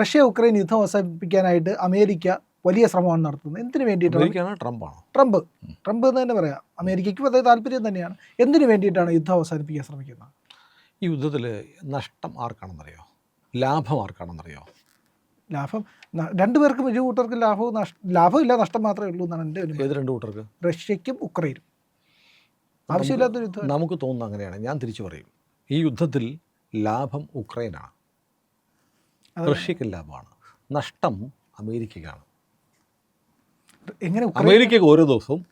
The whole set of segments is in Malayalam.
റഷ്യ ഉക്രൈൻ യുദ്ധം അവസാനിപ്പിക്കാനായിട്ട് അമേരിക്ക വലിയ ശ്രമമാണ് നടത്തുന്നത്. എന്തിനു വേണ്ടിയിട്ടാണ് ട്രംപ് ട്രംപാണ്. ട്രംപ്? ട്രംപ് എന്ന് തന്നെ പറയാം. അമേരിക്കയ്ക്കും അതേ താല്പര്യം തന്നെയാണ്. എന്തിനു വേണ്ടിയിട്ടാണ് യുദ്ധം അവസാനിപ്പിക്കാൻ ശ്രമിക്കുന്നത്? ഈ യുദ്ധത്തിൽ നഷ്ടം ആർക്കാണെന്നറിയോ? ലാഭം ആർക്കാണെന്നറിയോ? ലാഭം രണ്ടുപേർക്കും ഇരു കൂട്ടർക്കും ലാഭവും ലാഭം ലാഭമില്ല നഷ്ടം മാത്രമേ ഉള്ളൂ എന്നാണ് എന്റെ ഒരു ഏത് രണ്ട് കൂട്ടർക്ക്? റഷ്യക്കും ഉക്രൈനും. ആവശ്യമില്ലാത്തൊരു യുദ്ധം. നമുക്ക് തോന്നുന്നത് അങ്ങനെയാണ്. ഞാൻ തിരിച്ചു പറയും. ഈ യുദ്ധത്തിൽ ലാഭം ഉക്രൈനാണ്. റഷ്യക്ക് ലാഭമാണ്. നഷ്ടം അമേരിക്കയ്ക്കാണ് എങ്ങനെ അമേരിക്കക്ക് ഓരോ ദിവസവും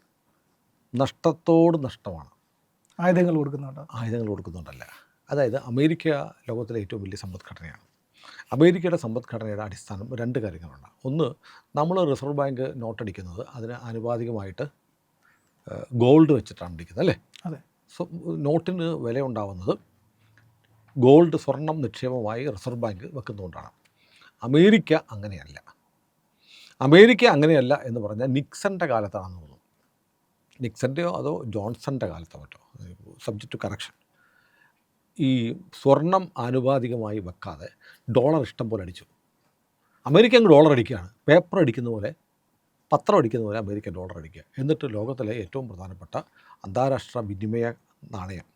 നഷ്ടത്തോട് നഷ്ടമാണ്. ആയുധങ്ങൾ കൊടുക്കുന്നുണ്ട്? ആയുധങ്ങൾ കൊടുക്കുന്നുണ്ടല്ല. അതായത് അമേരിക്ക ലോകത്തിലെ ഏറ്റവും വലിയ സമ്പദ്ഘടനയാണ്. അമേരിക്കയുടെ സമ്പദ്ഘടനയുടെ അടിസ്ഥാനം രണ്ട് കാര്യങ്ങളുണ്ട്. ഒന്ന് നമ്മൾ റിസർവ് ബാങ്ക് നോട്ട് നോട്ടടിക്കുന്നത് അതിന് ആനുപാതികമായിട്ട് ഗോൾഡ് വെച്ചിട്ടാണ് അടിക്കുന്നത് അല്ലേ? അതെ. സോ നോട്ടിന് വില ഉണ്ടാവുന്നത് ഗോൾഡ് സ്വർണം നിക്ഷേപമായി റിസർവ് ബാങ്ക് വെക്കുന്നതുകൊണ്ടാണ്. അമേരിക്ക അങ്ങനെയല്ല. അമേരിക്ക അങ്ങനെയല്ല എന്ന് പറഞ്ഞാൽ നിക്സന്റെ കാലത്താണെന്ന് തോന്നുന്നു. നിക്സന്റെയോ അതോ ജോൺസന്റെ കാലത്തോ മറ്റോ? സബ്ജക്റ്റ് ടു കറക്ഷൻ ഈ സ്വർണം ആനുപാതികമായി വെക്കാതെ ഡോളർ ഇഷ്ടം പോലെ അടിച്ചു. അമേരിക്ക അങ്ങ് ഡോളർ അടിക്കുകയാണ്. പേപ്പർ അടിക്കുന്ന പോലെ പത്രം അടിക്കുന്ന പോലെ അമേരിക്ക ഡോളർ അടിക്കുക. എന്നിട്ട് ലോകത്തിലെ ഏറ്റവും പ്രധാനപ്പെട്ട അന്താരാഷ്ട്ര വിനിമയ നാണയം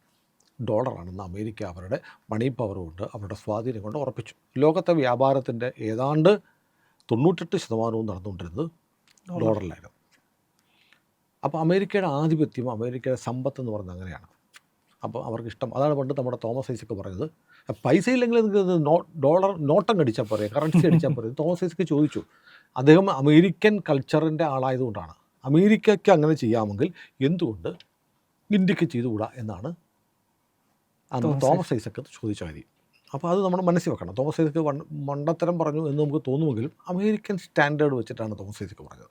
ഡോളറാണെന്ന് അമേരിക്ക അവരുടെ മണി പവർ കൊണ്ട് അവരുടെ സ്വാധീനം കൊണ്ട് ഉറപ്പിച്ചു. ലോകത്തെ വ്യാപാരത്തിന്റെ ഏതാണ്ട് തൊണ്ണൂറ്റെട്ട് ശതമാനവും നടന്നുകൊണ്ടിരുന്നത് ഡോളറിലായിരുന്നു. അപ്പോൾ അമേരിക്കയുടെ ആധിപത്യം അമേരിക്കയുടെ സമ്പത്ത് എന്ന് പറയുന്നത് അങ്ങനെയാണ്. അപ്പോൾ അവർക്ക് ഇഷ്ടം. അതാണ് പണ്ട് നമ്മുടെ തോമസ് ഐസക്ക് പറഞ്ഞത് പൈസ ഇല്ലെങ്കിൽ നിങ്ങൾക്ക് നോ ഡോളർ നോട്ടം അടിച്ചാൽ പോരെ കറൻസി അടിച്ചാൽ പോരെ തോമസ് ഐസക്ക് ചോദിച്ചു. അദ്ദേഹം അമേരിക്കൻ കൾച്ചറിന്റെ ആളായതുകൊണ്ടാണ്. അമേരിക്കയ്ക്ക് അങ്ങനെ ചെയ്യാമെങ്കിൽ എന്തുകൊണ്ട് ഇന്ത്യയ്ക്ക് ചെയ്തുകൂടാ എന്നാണ് തോമസ് തോമസ് ഐസക്ക്. ചോദിച്ച മതി. അപ്പോൾ അത് നമ്മുടെ മനസ്സിൽ വെക്കണം. തോമസ് ഐസക്ക് മണ്ടത്തരം പറഞ്ഞു എന്ന് നമുക്ക് തോന്നുമെങ്കിലും അമേരിക്കൻ സ്റ്റാൻഡേർഡ് വെച്ചിട്ടാണ് തോമസ് ഐസക്ക് പറഞ്ഞത്.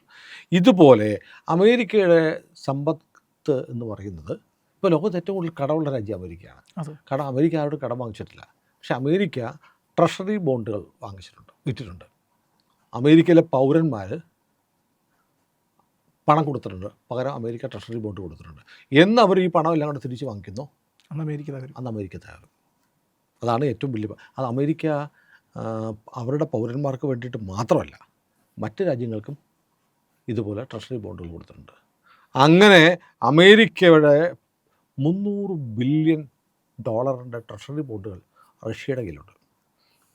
ഇതുപോലെ അമേരിക്കയുടെ സമ്പത്ത് എന്ന് പറയുന്നത് ഇപ്പോൾ ലോകത്ത് ഏറ്റവും കൂടുതൽ കടമുള്ള രാജ്യം അമേരിക്കയാണ്. കാരണം അമേരിക്ക ആരോട് കടം വാങ്ങിച്ചിട്ടില്ല. പക്ഷേ അമേരിക്ക ട്രഷറി ബോണ്ടുകൾ വാങ്ങിച്ചിട്ടുണ്ട് വിറ്റിട്ടുണ്ട്. അമേരിക്കയിലെ പൗരന്മാർ പണം കൊടുത്തിട്ടുണ്ട്. പകരം അമേരിക്ക ട്രഷറി ബോണ്ട് കൊടുത്തിട്ടുണ്ട്. എന്ന് അവർ ഈ പണം എല്ലാം കൂടെ തിരിച്ച് വാങ്ങിക്കുന്നു? അന്ന് അമേരിക്ക തയ്യാറും അതാണ് ഏറ്റവും വലിയ അത് അമേരിക്ക അവരുടെ പൗരന്മാർക്ക് വേണ്ടിയിട്ട് മാത്രമല്ല മറ്റ് രാജ്യങ്ങൾക്കും ഇതുപോലെ ട്രഷറി ബോണ്ടുകൾ കൊടുത്തിട്ടുണ്ട്. അങ്ങനെ അമേരിക്കയുടെ മുന്നൂറ് ബില്യൺ ഡോളറിന്റെ ട്രഷറി ബോണ്ടുകൾ റഷ്യയുടെ കയ്യിലുണ്ട്.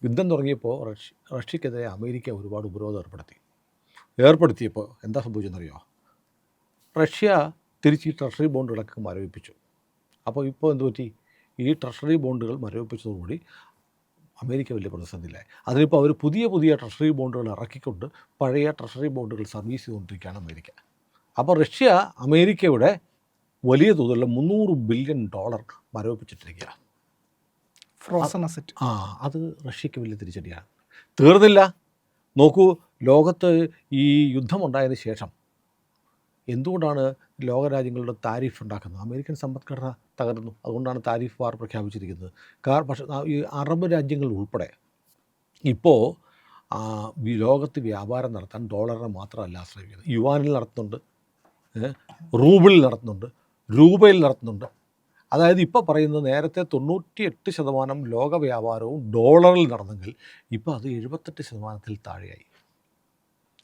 യുദ്ധം തുടങ്ങിയപ്പോൾ റഷ്യ റഷ്യക്കെതിരെ അമേരിക്ക ഒരുപാട് ഉപരോധം ഏർപ്പെടുത്തി. ഏർപ്പെടുത്തിയപ്പോൾ എന്താ സംഭവിച്ചെന്നറിയോ? റഷ്യ തിരിച്ച് ഈ ട്രഷറി ബോണ്ടുകളൊക്കെ മരവിപ്പിച്ചു. അപ്പോൾ ഇപ്പോൾ എന്ത് പറ്റി? ഈ ട്രഷറി ബോണ്ടുകൾ മരവിപ്പിച്ചതോടുകൂടി അമേരിക്ക വലിയ പ്രതിസന്ധിയിലായി. അതിനിപ്പോൾ അവർ പുതിയ പുതിയ ട്രഷറി ബോണ്ടുകൾ ഇറക്കിക്കൊണ്ട് പഴയ ട്രഷറി ബോണ്ടുകൾ സർവീസ് ചെയ്തുകൊണ്ടിരിക്കുകയാണ് അമേരിക്ക. അപ്പോൾ റഷ്യ അമേരിക്കയുടെ വലിയ തോതിലുള്ള മുന്നൂറ് ബില്യൺ ഡോളർ മരവിപ്പിച്ചിട്ടിരിക്കുക ഫ്രോസൺ അസറ്റ് ആ അത് റഷ്യക്ക് വലിയ തിരിച്ചടിയാണ്. തീർന്നില്ല. നോക്കൂ ലോകത്ത് ഈ യുദ്ധമുണ്ടായതിന് ശേഷം എന്തുകൊണ്ടാണ് ലോകരാജ്യങ്ങളുടെ താരിഫ് ഉണ്ടാക്കുന്നത് അമേരിക്കൻ സമ്പദ്ഘടന തകർന്നു. അതുകൊണ്ടാണ് താരിഫ് വാർ പ്രഖ്യാപിച്ചിരിക്കുന്നത്. കാർ പക്ഷേ ഈ അറബ് രാജ്യങ്ങൾ ഉൾപ്പെടെ ഇപ്പോൾ ലോകത്ത് വ്യാപാരം നടത്താൻ ഡോളറിനെ മാത്രമല്ല ആശ്രയിക്കുന്നത്. യുവാനിൽ നടത്തുന്നുണ്ട് റൂബിളിൽ നടത്തുന്നുണ്ട് രൂപയിൽ നടത്തുന്നുണ്ട്. അതായത് ഇപ്പോൾ പറയുന്നത് നേരത്തെ തൊണ്ണൂറ്റിയെട്ട് ശതമാനം ലോക വ്യാപാരവും ഡോളറിൽ നടന്നെങ്കിൽ ഇപ്പോൾ അത് എഴുപത്തെട്ട് ശതമാനത്തിൽ താഴെയായി.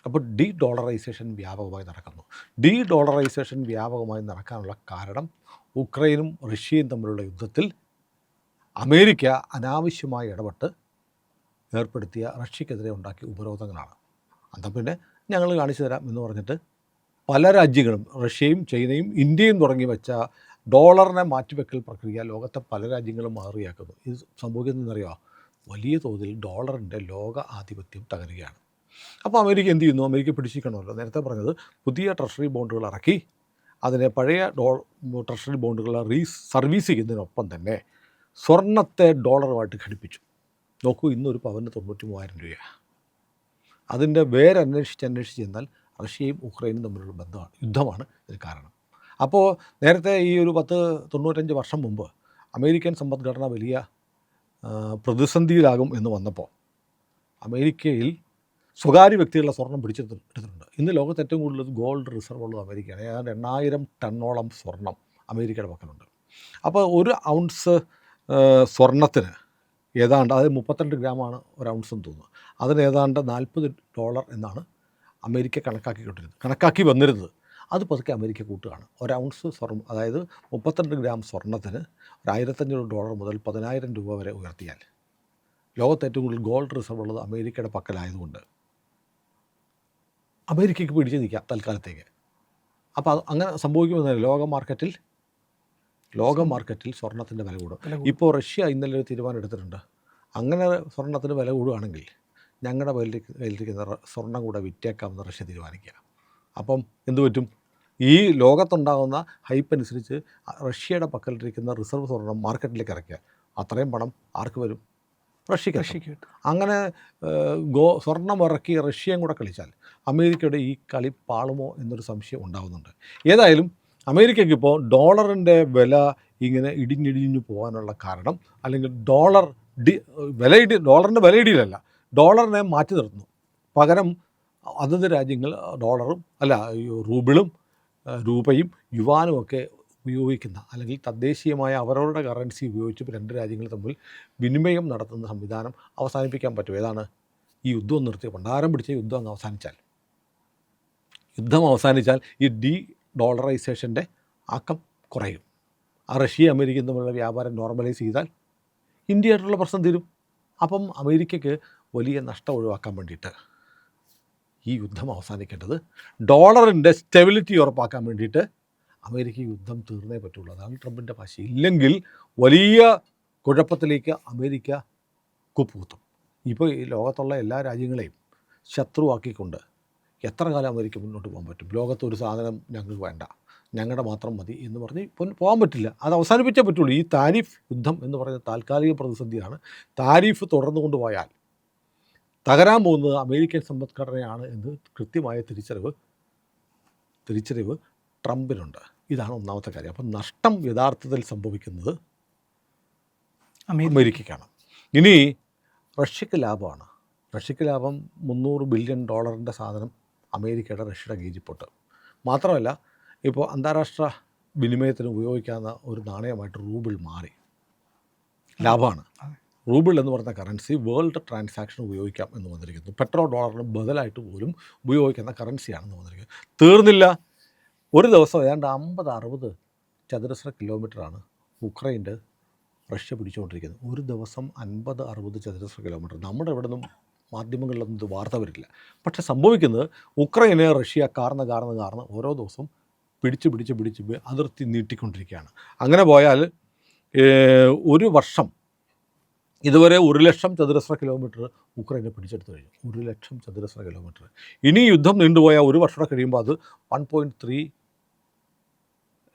അപ്പോൾ ഡി ഡോളറൈസേഷൻ വ്യാപകമായി നടക്കുന്നു. ഡി ഡോളറൈസേഷൻ വ്യാപകമായി നടക്കാനുള്ള കാരണം ഉക്രൈനും റഷ്യയും തമ്മിലുള്ള യുദ്ധത്തിൽ അമേരിക്ക അനാവശ്യമായി ഇടപെട്ട് ഏർപ്പെടുത്തിയ റഷ്യക്കെതിരെ ഉണ്ടാക്കിയ ഉപരോധങ്ങളാണ്. എന്നാൽ പിന്നെ ഞങ്ങൾ കാണിച്ചു തരാം എന്ന് പറഞ്ഞിട്ട് പല രാജ്യങ്ങളും റഷ്യയും ചൈനയും ഇന്ത്യയും തുടങ്ങി വെച്ച ഡോളറിനെ മാറ്റിവെക്കൽ പ്രക്രിയ ലോകത്തെ പല രാജ്യങ്ങളും മാറിയാക്കുന്നു. ഇത് സംഭവിക്കുന്നതെന്നറിയോ വലിയ തോതിൽ ഡോളറിന്റെ ലോക ആധിപത്യം തകരുകയാണ്. അപ്പോൾ അമേരിക്ക എന്ത് ചെയ്യുന്നു? അമേരിക്ക പിടിച്ചിരിക്കണമല്ലോ. നേരത്തെ പറഞ്ഞത് പുതിയ ട്രഷറി ബോണ്ടുകൾ ഇറക്കി അതിനെ പഴയ ഡോ ട്രഷറി ബോണ്ടുകളെ റീ സർവീസ് ചെയ്യുന്നതിനൊപ്പം തന്നെ സ്വർണത്തെ ഡോളറുമായിട്ട് ഘടിപ്പിച്ചു. നോക്കൂ ഇന്നൊരു പവന് തൊണ്ണൂറ്റി മൂവായിരം രൂപയാണ് അതിന്റെ വേറെ അന്വേഷിച്ച് അന്വേഷിച്ച് ചെന്നാൽ റഷ്യയും ഉക്രൈനും തമ്മിലുള്ള ബന്ധമാണ് യുദ്ധമാണ് ഇതിന് കാരണം. അപ്പോൾ നേരത്തെ ഈ ഒരു പത്ത് തൊണ്ണൂറ്റഞ്ച് വർഷം മുമ്പ് അമേരിക്കൻ സമ്പദ്ഘടന വലിയ പ്രതിസന്ധിയിലാകും എന്ന് വന്നപ്പോൾ അമേരിക്കയിൽ സ്വകാര്യ വ്യക്തികളുടെ സ്വർണം പിടിച്ചെടുത്തിട്ടുണ്ട് ഇന്ന് ലോകത്ത് ഏറ്റവും കൂടുതൽ ഗോൾഡ് റിസർവ് ഉള്ളത് അമേരിക്കയാണ്. ഏതാണ്ട് എണ്ണായിരം ടണ്ണോളം സ്വർണം അമേരിക്കയുടെ പക്കലുണ്ട്. അപ്പോൾ ഒരു ഔൺസ് സ്വർണത്തിന് ഏതാണ്ട് അത് മുപ്പത്തിരണ്ട് ഗ്രാമാണ് ഒരു ഔൺസ് എന്ന് തോന്നുന്നു. അതിന് ഏതാണ്ട് നാൽപ്പത് ഡോളർ എന്നാണ് അമേരിക്ക കണക്കാക്കിക്കൊണ്ടിരുന്നത്. കണക്കാക്കി വന്നിരുന്നത്. അത് പതുക്കെ അമേരിക്ക കൂട്ടുകയാണ്. ഒരു ഔൺസ് സ്വർണം അതായത് മുപ്പത്തിരണ്ട് ഗ്രാം സ്വർണത്തിന് ഒരു ആയിരത്തഞ്ഞൂറ് ഡോളർ മുതൽ പതിനായിരം രൂപ വരെ ഉയർത്തിയാൽ ലോകത്ത് ഏറ്റവും കൂടുതൽ ഗോൾഡ് റിസർവ് ഉള്ളത് അമേരിക്കയുടെ പക്കലായതുകൊണ്ട് അമേരിക്കയ്ക്ക് പിടിച്ച് നിൽക്കാം തൽക്കാലത്തേക്ക്. അപ്പോൾ അത് അങ്ങനെ സംഭവിക്കുമെന്ന് ലോക മാർക്കറ്റിൽ ലോക മാർക്കറ്റിൽ സ്വർണത്തിന്റെ വില കൂടും. ഇപ്പോൾ റഷ്യ ഇന്നലെ ഒരു തീരുമാനം എടുത്തിട്ടുണ്ട്. അങ്ങനെ സ്വർണത്തിന് വില കൂടുകയാണെങ്കിൽ ഞങ്ങളുടെ വലിയ കയ്യിലിരിക്കുന്ന സ്വർണം കൂടെ വിറ്റേക്കാമെന്ന് റഷ്യ തീരുമാനിക്കുക. അപ്പം എന്തു പറ്റും? ഈ ലോകത്തുണ്ടാകുന്ന ഹൈപ്പ് അനുസരിച്ച് റഷ്യയുടെ പക്കലിരിക്കുന്ന റിസർവ് സ്വർണം മാർക്കറ്റിലേക്ക് ഇറക്കുക. അത്രയും പണം ആർക്ക് വരും? റഷ്യക്ക് റഷ്യക്ക് അങ്ങനെ ഗോ സ്വർണം ഇറക്കി റഷ്യയും കൂടെ കളിച്ചാൽ അമേരിക്കയുടെ ഈ കളി പാളുമോ എന്നൊരു സംശയം ഉണ്ടാകുന്നുണ്ട് ഏതായാലും അമേരിക്കയ്ക്ക് ഇപ്പോൾ ഡോളറിന്റെ വില ഇങ്ങനെ ഇടിഞ്ഞിടിഞ്ഞു പോകാനുള്ള കാരണം അല്ലെങ്കിൽ ഡോളർ ഡി വില ഇടി ഡോളറിന്റെ വില ഇടിയിലല്ല ഡോളറിനെ മാറ്റി നിർത്തുന്നു. പകരം അതത് രാജ്യങ്ങൾ ഡോളറും അല്ല റൂബിളും രൂപയും യുവാനും ഒക്കെ ഉപയോഗിക്കുന്ന അല്ലെങ്കിൽ തദ്ദേശീയമായ അവരവരുടെ കറൻസി ഉപയോഗിച്ച് രണ്ട് രാജ്യങ്ങൾ തമ്മിൽ വിനിമയം നടത്തുന്ന സംവിധാനം അവസാനിപ്പിക്കാൻ പറ്റും ഏതാണ്? ഈ യുദ്ധം നിർത്തി പണ്ടാരം പിടിച്ച യുദ്ധം അങ്ങ് അവസാനിച്ചാൽ. യുദ്ധം അവസാനിച്ചാൽ ഈ ഡി ഡോളറൈസേഷന്റെ ആക്കം കുറയും. ആ റഷ്യ അമേരിക്കയും തമ്മിലുള്ള വ്യാപാരം നോർമലൈസ് ചെയ്താൽ ഇന്ത്യയായിട്ടുള്ള പ്രശ്നം തീരും. അപ്പം അമേരിക്കയ്ക്ക് വലിയ നഷ്ടം ഒഴിവാക്കാൻ വേണ്ടിയിട്ട് ഈ യുദ്ധം അവസാനിക്കേണ്ടത് ഡോളറിന്റെ സ്റ്റെബിലിറ്റി ഉറപ്പാക്കാൻ വേണ്ടിയിട്ട് അമേരിക്ക യുദ്ധം തീർന്നേ പറ്റുള്ളൂ. അതാണ് ട്രംപിന്റെ ഭാഷ. ഇല്ലെങ്കിൽ വലിയ കുഴപ്പത്തിലേക്ക് അമേരിക്ക കുപ്പുകുത്തും. ഇപ്പോൾ ഈ ലോകത്തുള്ള എല്ലാ രാജ്യങ്ങളെയും ശത്രുവാക്കിക്കൊണ്ട് എത്ര കാലം അമേരിക്ക മുന്നോട്ട് പോകാൻ പറ്റും? ലോകത്ത് ഒരു സാധനം ഞങ്ങൾക്ക് വേണ്ട. ഞങ്ങളുടെ മാത്രം മതി എന്ന് പറഞ്ഞ് പോകാൻ പറ്റില്ല. അത് അവസാനിപ്പിച്ചേ പറ്റുള്ളൂ. ഈ താരിഫ് യുദ്ധം എന്ന് പറയുന്ന താൽക്കാലിക പ്രതിസന്ധിയാണ്. താരിഫ് തുടർന്നു കൊണ്ടുപോയാൽ തകരാൻ പോകുന്നത് അമേരിക്കൻ സമ്പദ്ഘടനയാണ് എന്ന് കൃത്യമായ തിരിച്ചറിവ് തിരിച്ചറിവ് ട്രംപിനുണ്ട് ഇതാണ് ഒന്നാമത്തെ കാര്യം. അപ്പം നഷ്ടം യഥാർത്ഥത്തിൽ സംഭവിക്കുന്നത് അമേരിക്ക. അമേരിക്കയ്ക്കാണ്. ഇനി റഷ്യക്ക് ലാഭമാണ്. റഷ്യക്ക് ലാഭം മുന്നൂറ് ബില്യൺ ഡോളറിന്റെ സാധനം അമേരിക്കയുടെ റഷ്യയുടെ ഗീജിപ്പൊട്ട് മാത്രമല്ല ഇപ്പോൾ അന്താരാഷ്ട്ര വിനിമയത്തിന് ഉപയോഗിക്കാവുന്ന ഒരു നാണയമായിട്ട് റൂബിൾ മാറി. ലാഭമാണ്. റൂബിൾ എന്ന് പറയുന്ന കറൻസി വേൾഡ് ട്രാൻസാക്ഷൻ ഉപയോഗിക്കാം എന്ന് വന്നിരിക്കുന്നു. പെട്രോൾ ഡോളറിന് ബദലായിട്ട് പോലും ഉപയോഗിക്കുന്ന കറൻസിയാണെന്ന് വന്നിരിക്കുന്നത് തീർന്നില്ല. ഒരു ദിവസം ഏതാണ്ട് അമ്പത് അറുപത് ചതുരശ്ര കിലോമീറ്ററാണ് ഉക്രൈന്റെ റഷ്യ പിടിച്ചുകൊണ്ടിരിക്കുന്നത്. ഒരു ദിവസം അൻപത് അറുപത് ചതുരശ്ര കിലോമീറ്റർ. നമ്മുടെ ഇവിടെ നിന്നും മാധ്യമങ്ങളിലൊന്നും ഇത് വാർത്ത വരില്ല. പക്ഷേ സംഭവിക്കുന്നത് ഉക്രൈനെ റഷ്യ കാർന്ന് കാർന്ന് കാർന്ന് ഓരോ ദിവസം പിടിച്ച് പിടിച്ച് പിടിച്ച് അതിർത്തി നീട്ടിക്കൊണ്ടിരിക്കുകയാണ്. അങ്ങനെ പോയാൽ ഒരു വർഷം ഇതുവരെ ഒരു ലക്ഷം ചതുരശ്ര കിലോമീറ്റർ ഉക്രൈനെ പിടിച്ചെടുത്ത് കഴിഞ്ഞു. ഒരു ലക്ഷം ചതുരശ്ര കിലോമീറ്റർ. ഇനി യുദ്ധം നീണ്ടുപോയാൽ ഒരു വർഷം കഴിയുമ്പോൾ അത് വൺ പോയിന്റ് ത്രീ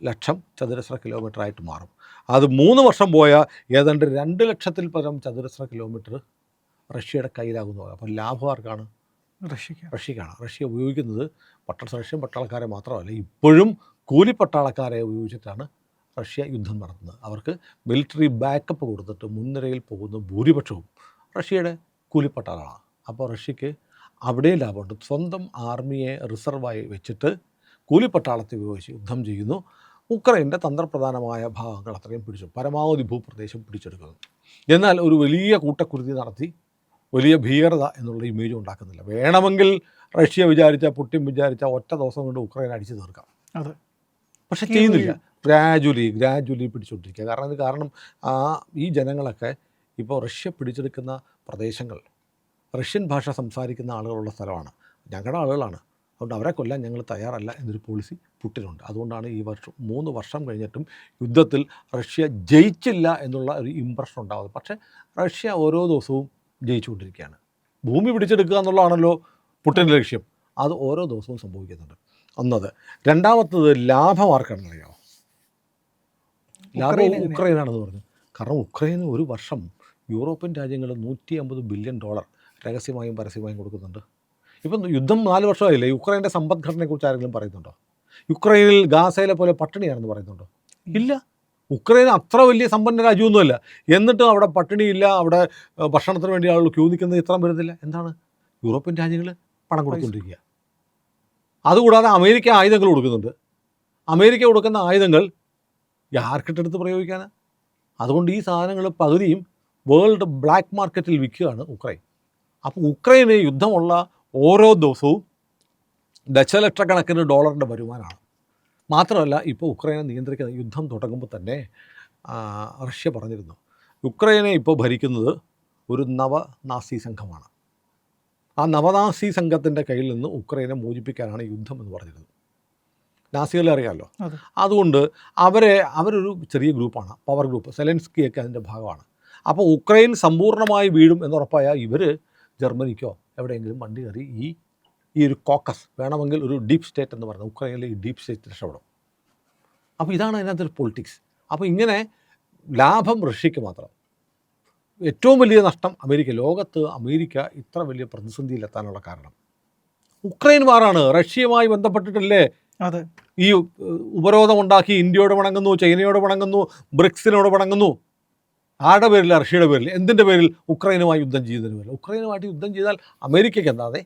ലക്ഷം ചതുരശ്ര കിലോമീറ്റർ ആയിട്ട് മാറും. അത് മൂന്ന് വർഷം പോയാൽ ഏതാണ്ട് രണ്ട് ലക്ഷത്തിൽ പരം ചതുരശ്ര കിലോമീറ്റർ റഷ്യയുടെ കയ്യിലാകുന്നു. അപ്പോൾ ലാഭം ആർക്കാണ്? റഷ്യക്ക് റഷ്യക്കാണ്. റഷ്യ ഉപയോഗിക്കുന്നത് പട്ട റഷ്യൻ പട്ടാളക്കാരെ മാത്രമല്ല ഇപ്പോഴും കൂലിപ്പട്ടാളക്കാരെ ഉപയോഗിച്ചിട്ടാണ് റഷ്യ യുദ്ധം നടത്തുന്നത്. അവർക്ക് മിലിറ്ററി ബാക്കപ്പ് കൊടുത്തിട്ട് മുൻനിരയിൽ പോകുന്ന ഭൂരിപക്ഷവും റഷ്യയുടെ കൂലിപ്പട്ടാളമാണ് അപ്പോൾ റഷ്യക്ക് അവിടെ ലാഭമുണ്ട്. സ്വന്തം ആർമിയെ റിസർവായി വെച്ചിട്ട് കൂലിപ്പട്ടാളത്തെ ഉപയോഗിച്ച് യുദ്ധം ചെയ്യുന്നു. ഉക്രൈന്റെ തന്ത്രപ്രധാനമായ ഭാഗങ്ങൾ അത്രയും പിടിച്ചു. പരമാവധി ഭൂപ്രദേശം പിടിച്ചെടുക്കുന്നു. എന്നാൽ ഒരു വലിയ കൂട്ടക്കുരുതി നടത്തി വലിയ ഭീകരത എന്നുള്ള ഇമേജ് ഉണ്ടാക്കുന്നില്ല. വേണമെങ്കിൽ റഷ്യ വിചാരിച്ച പുട്ടിൻ വിചാരിച്ച ഒറ്റ ദിവസം കൊണ്ട് ഉക്രൈൻ അടിച്ചു തീർക്കാം. അതെ. പക്ഷെ ചെയ്യുന്നില്ല. ഗ്രാജുവലി ഗ്രാജുവലി പിടിച്ചുകൊണ്ടിരിക്കുക. കാരണം ഇത് കാരണം ആ ഈ ജനങ്ങളൊക്കെ ഇപ്പോൾ റഷ്യ പിടിച്ചെടുക്കുന്ന പ്രദേശങ്ങൾ റഷ്യൻ ഭാഷ സംസാരിക്കുന്ന ആളുകളുള്ള സ്ഥലമാണ്. ഞങ്ങളുടെ ആളുകളാണ്. അതുകൊണ്ട് അവരെ കൊല്ലാൻ ഞങ്ങൾ തയ്യാറല്ല എന്നൊരു പോളിസി പുട്ടിനുണ്ട്. അതുകൊണ്ടാണ് ഈ വർഷം മൂന്ന് വർഷം കഴിഞ്ഞിട്ടും യുദ്ധത്തിൽ റഷ്യ ജയിച്ചില്ല എന്നുള്ള ഒരു ഇമ്പ്രഷൻ ഉണ്ടാകുന്നത് പക്ഷേ റഷ്യ ഓരോ ദിവസവും ജയിച്ചുകൊണ്ടിരിക്കുകയാണ്. ഭൂമി പിടിച്ചെടുക്കുക എന്നുള്ളതാണല്ലോ പുട്ടിന്റെ ലക്ഷ്യം. അത് ഓരോ ദിവസവും സംഭവിക്കുന്നുണ്ട്. ഒന്നത്. രണ്ടാമത്തത് ലാഭം ആർക്കാണെന്ന് അറിയാമോ ലാഭം ഉക്രൈന് ഉക്രൈനാണെന്ന് പറഞ്ഞു. കാരണം ഉക്രൈന് ഒരു വർഷം യൂറോപ്യൻ രാജ്യങ്ങൾ നൂറ്റി അമ്പത് ബില്യൺ ഡോളർ രഹസ്യമായും പരസ്യമായും കൊടുക്കുന്നുണ്ട്. ഇപ്പം യുദ്ധം നാല് വർഷമായില്ലേ? യുക്രൈന്റെ സമ്പദ്ഘടനയെക്കുറിച്ച് ആരെങ്കിലും പറയുന്നുണ്ടോ? യുക്രൈനിൽ ഗാസയിലെ പോലെ പട്ടിണിയാണെന്ന് പറയുന്നുണ്ടോ? ഇല്ല. ഉക്രൈൻ അത്ര വലിയ സമ്പന്ന രാജ്യമൊന്നുമല്ല. എന്നിട്ടും അവിടെ പട്ടിണിയില്ല അവിടെ ഭക്ഷണത്തിന് വേണ്ടി ആളുകൾ ക്യൂ നിൽക്കുന്നത് ഇത്രയും വരുന്നില്ല. എന്താണ്? യൂറോപ്യൻ രാജ്യങ്ങൾ പണം കൊടുത്തുകൊണ്ടിരിക്കുക. അതുകൂടാതെ അമേരിക്ക ആയുധങ്ങൾ കൊടുക്കുന്നുണ്ട്. അമേരിക്ക കൊടുക്കുന്ന ആയുധങ്ങൾ ആർക്കിട്ടെടുത്ത് പ്രയോഗിക്കാനാ. അതുകൊണ്ട് ഈ സാധനങ്ങൾ പകുതിയും വേൾഡ് ബ്ലാക്ക് മാർക്കറ്റിൽ വിൽക്കുകയാണ് ഉക്രൈൻ. അപ്പോൾ ഉക്രൈന് യുദ്ധമുള്ള ഓരോ ദിവസവും ദശലക്ഷക്കണക്കിന് ഡോളറിന്റെ വരുമാനമാണ്. മാത്രമല്ല ഇപ്പോൾ ഉക്രൈനെ നിയന്ത്രിക്കുന്ന യുദ്ധം തുടങ്ങുമ്പോൾ തന്നെ റഷ്യ പറഞ്ഞിരുന്നു ഉക്രൈനെ ഇപ്പോൾ ഭരിക്കുന്നത് ഒരു നവനാസി സംഘമാണ്. ആ നവനാസി സംഘത്തിന്റെ കയ്യിൽ നിന്ന് ഉക്രൈനെ മോചിപ്പിക്കാനാണ് യുദ്ധം എന്ന് പറഞ്ഞിരുന്നത് നാസികളെ അറിയാമല്ലോ? അതുകൊണ്ട് അവരെ അവരൊരു ചെറിയ ഗ്രൂപ്പാണ് പവർ ഗ്രൂപ്പ് സെലൻസ്കിയൊക്കെ അതിന്റെ ഭാഗമാണ്. അപ്പോൾ ഉക്രൈൻ സമ്പൂർണമായി വീഴും എന്നുറപ്പായ ഇവർ ജർമ്മനിക്കോ എവിടെയെങ്കിലും വണ്ടി കയറി ഈ ഈ ഒരു കോക്കസ് വേണമെങ്കിൽ ഒരു ഡീപ്പ് സ്റ്റേറ്റ് എന്ന് പറയുന്നത് ഉക്രൈനിലെ ഈ ഡീപ്പ് സ്റ്റേറ്റ് രക്ഷപ്പെടും. അപ്പോൾ ഇതാണ് അതിനകത്തൊരു പൊളിറ്റിക്സ്. അപ്പോൾ ഇങ്ങനെ ലാഭം റഷ്യക്ക് മാത്രം. ഏറ്റവും വലിയ നഷ്ടം അമേരിക്ക ലോകത്ത് അമേരിക്ക ഇത്ര വലിയ പ്രതിസന്ധിയിലെത്താനുള്ള കാരണം. ഉക്രൈൻ വാറാണ് റഷ്യയുമായി ബന്ധപ്പെട്ടിട്ടല്ലേ അതെ. ഈ ഉപരോധം ഉപരോധമുണ്ടാക്കി ഇന്ത്യയോട് വണങ്ങുന്നു ചൈനയോട് വണങ്ങുന്നു ബ്രിക്സിനോട് വണങ്ങുന്നു. ആരുടെ പേരിൽ റഷ്യയുടെ പേരിൽ എന്തിന്റെ പേരിൽ ഉക്രൈനുമായി യുദ്ധം ചെയ്തതിന് പേരിൽ ഉക്രൈനുമായിട്ട് യുദ്ധം ചെയ്താൽ അമേരിക്കയ്ക്ക് എന്താതെ?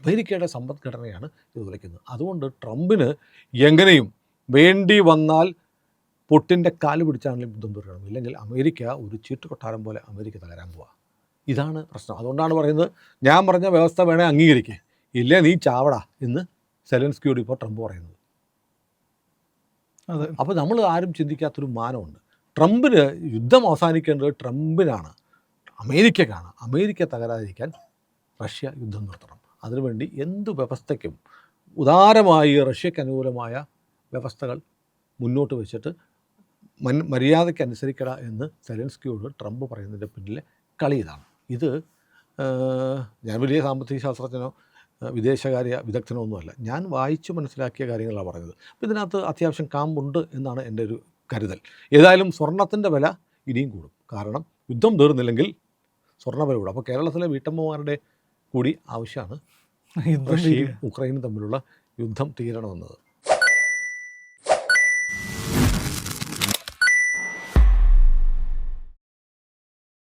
അമേരിക്കയുടെ സമ്പദ്ഘടനയാണ് ഇത് വിളിക്കുന്നത് അതുകൊണ്ട് ട്രംപിന് എങ്ങനെയും വേണ്ടി വന്നാൽ പൊട്ടിന്റെ കാൽ പിടിച്ചാണെങ്കിലും യുദ്ധം തുടരണം. ഇല്ലെങ്കിൽ അമേരിക്ക ഒരു ചീട്ടുകൊട്ടാരം പോലെ അമേരിക്ക തകരാൻ പോവുക ഇതാണ് പ്രശ്നം. അതുകൊണ്ടാണ് പറയുന്നത് ഞാൻ പറഞ്ഞ വ്യവസ്ഥ വേണേ അംഗീകരിക്കേ. ഇല്ലേ നീ ചാവടാ എന്ന് സെലൻസ്കിയോട് ഇപ്പോൾ ട്രംപ് പറയുന്നത്. അതെ. അപ്പോൾ നമ്മൾ ആരും ചിന്തിക്കാത്തൊരു മാനമുണ്ട്. ട്രംപിന് യുദ്ധം അവസാനിക്കേണ്ടത് ട്രംപിനാണ്. അമേരിക്കക്കാണ്. അമേരിക്ക തകരാതിരിക്കാൻ റഷ്യ യുദ്ധം നിർത്തണം. അതിനുവേണ്ടി എന്ത് വ്യവസ്ഥയ്ക്കും ഉദാരമായി റഷ്യക്ക് അനുകൂലമായ വ്യവസ്ഥകൾ മുന്നോട്ട് വെച്ചിട്ട് മൻ മര്യാദയ്ക്ക് അനുസരിക്കട എന്ന് സെലൻസ്കിയോട് ട്രംപ് പറയുന്നതിന്റെ പിന്നിലെ കളി ഇതാണ്. ഇത് ഞാൻ വലിയ സാമ്പത്തിക ശാസ്ത്രജ്ഞനോ വിദേശകാര്യ വിദഗ്ധനോ ഒന്നുമല്ല. ഞാൻ വായിച്ചു മനസ്സിലാക്കിയ കാര്യങ്ങളാണ് പറയുന്നത് അപ്പോൾ ഇതിനകത്ത് അത്യാവശ്യം കാമ്പുണ്ട് എന്നാണ് എന്റെ ഒരു കരുതൽ. ഏതായാലും സ്വർണത്തിന്റെ വില ഇനിയും കൂടും. കാരണം യുദ്ധം തീർന്നില്ലെങ്കിൽ സ്വർണ വില കൂടും. അപ്പോൾ കേരളത്തിലെ വീട്ടമ്മമാരുടെ കൂടി ആവശ്യമാണ് റഷ്യയും. ഉക്രൈനും തമ്മിലുള്ള യുദ്ധം തീരണമെന്നത്.